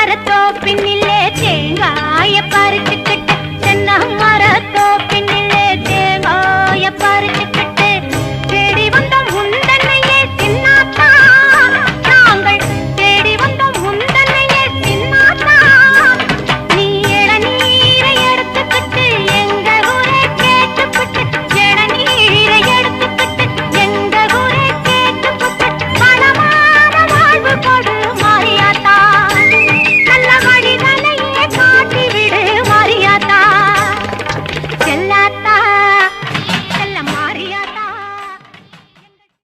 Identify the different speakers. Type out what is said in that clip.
Speaker 1: மரத்தோப்பின் இல்லே தேங்காய பறிச்சு